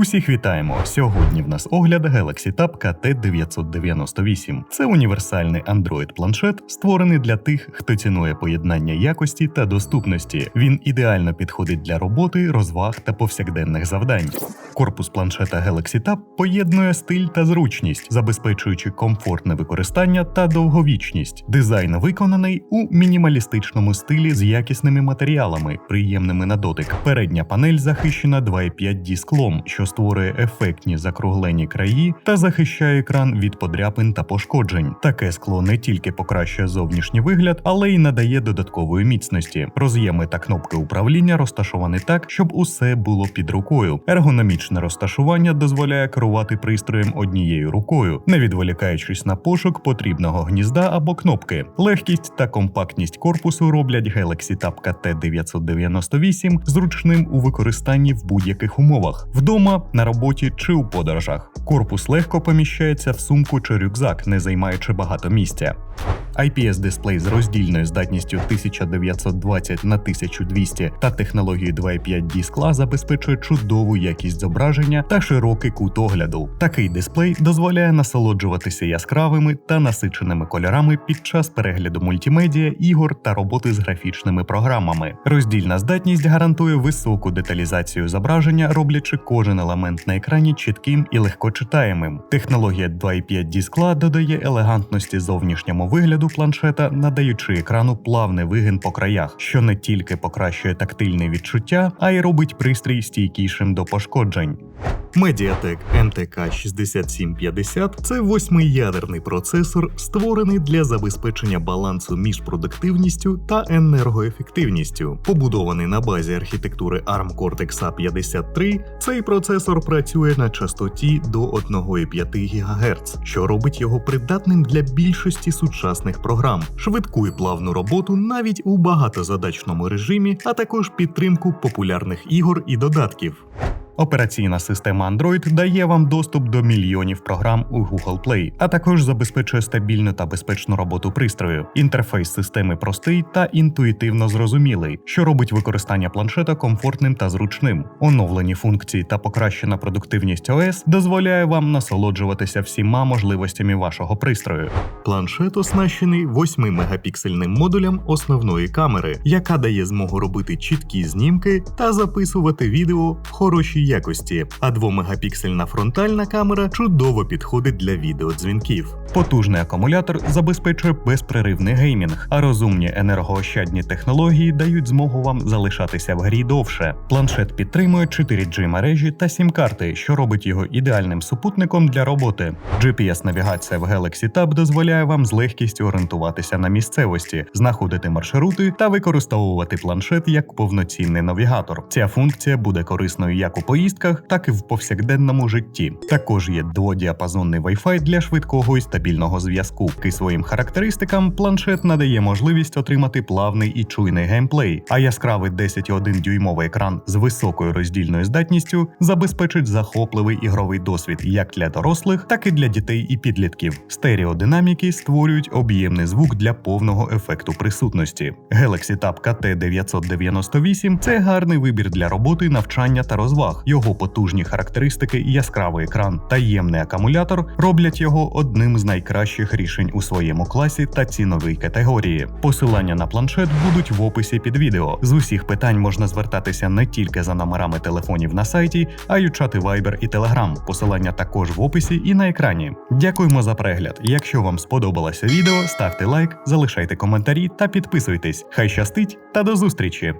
Усіх вітаємо! Сьогодні в нас огляд Galaxy Tab KT998. Це універсальний Android-планшет, створений для тих, хто цінує поєднання якості та доступності. Він ідеально підходить для роботи, розваг та повсякденних завдань. Корпус планшета Galaxy Tab поєднує стиль та зручність, забезпечуючи комфортне використання та довговічність. Дизайн виконаний у мінімалістичному стилі з якісними матеріалами, приємними на дотик. Передня панель захищена 2,5D склом, що створює ефектні закруглені краї та захищає екран від подряпин та пошкоджень. Таке скло не тільки покращує зовнішній вигляд, але й надає додаткової міцності. Роз'єми та кнопки управління розташовані так, щоб усе було під рукою. Ергономічне розташування дозволяє керувати пристроєм однією рукою, не відволікаючись на пошук потрібного гнізда або кнопки. Легкість та компактність корпусу роблять Galaxy Tab KT998 зручним у використанні в будь-яких умовах вдома, на роботі чи у подорожах. Корпус легко поміщається в сумку чи рюкзак, не займаючи багато місця. IPS-дисплей з роздільною здатністю 1920 на 1200 та технологією 2,5D скла забезпечує чудову якість зображення та широкий кут огляду. Такий дисплей дозволяє насолоджуватися яскравими та насиченими кольорами під час перегляду мультимедіа, ігор та роботи з графічними програмами. Роздільна здатність гарантує високу деталізацію зображення, роблячи кожен елемент на екрані чітким і легкочитаємим. Технологія 2,5D скла додає елегантності зовнішньому вигляду планшета, надаючи екрану плавний вигин по краях, що не тільки покращує тактильне відчуття, а й робить пристрій стійкішим до пошкоджень. Mediatek MTK 6750 це восьмиядерний процесор, створений для забезпечення балансу між продуктивністю та енергоефективністю. Побудований на базі архітектури ARM Cortex A53, цей процесор працює на частоті до 1,5 ГГц, що робить його придатним для більшості сучасних програм, швидку і плавну роботу навіть у багатозадачному режимі, а також підтримку популярних ігор і додатків. Операційна система Android дає вам доступ до мільйонів програм у Google Play, а також забезпечує стабільну та безпечну роботу пристрою. Інтерфейс системи простий та інтуїтивно зрозумілий, що робить використання планшета комфортним та зручним. Оновлені функції та покращена продуктивність ОС дозволяє вам насолоджуватися всіма можливостями вашого пристрою. Планшет оснащений 8-мегапіксельним модулем основної камери, яка дає змогу робити чіткі знімки та записувати відео в хорошій якості, а 2-мегапіксельна фронтальна камера чудово підходить для відеодзвінків. Потужний акумулятор забезпечує безперервний геймінг, а розумні енергоощадні технології дають змогу вам залишатися в грі довше. Планшет підтримує 4G мережі та сім-карти, що робить його ідеальним супутником для роботи. GPS-навігація в Galaxy Tab дозволяє вам з легкістю орієнтуватися на місцевості, знаходити маршрути та використовувати планшет як повноцінний навігатор. Ця функція буде корисною як у поїздках, так і в повсякденному житті. Також є дводіапазонний Wi-Fi для швидкого і стабільного зв'язку. І своїм характеристикам планшет надає можливість отримати плавний і чуйний геймплей, а яскравий 10,1 дюймовий екран з високою роздільною здатністю забезпечить захопливий ігровий досвід як для дорослих, так і для дітей і підлітків. Стереодинаміки створюють об'ємний звук для повного ефекту присутності. Galaxy Tab KT998 – це гарний вибір для роботи, навчання та розваг. Його потужні характеристики, яскравий екран та ємний акумулятор роблять його одним з найкращих рішень у своєму класі та ціновій категорії. Посилання на планшет будуть в описі під відео. З усіх питань можна звертатися не тільки за номерами телефонів на сайті, а й у чати Viber і Telegram. Посилання також в описі і на екрані. Дякуємо за перегляд. Якщо вам сподобалося відео, ставте лайк, залишайте коментарі та підписуйтесь. Хай щастить та до зустрічі!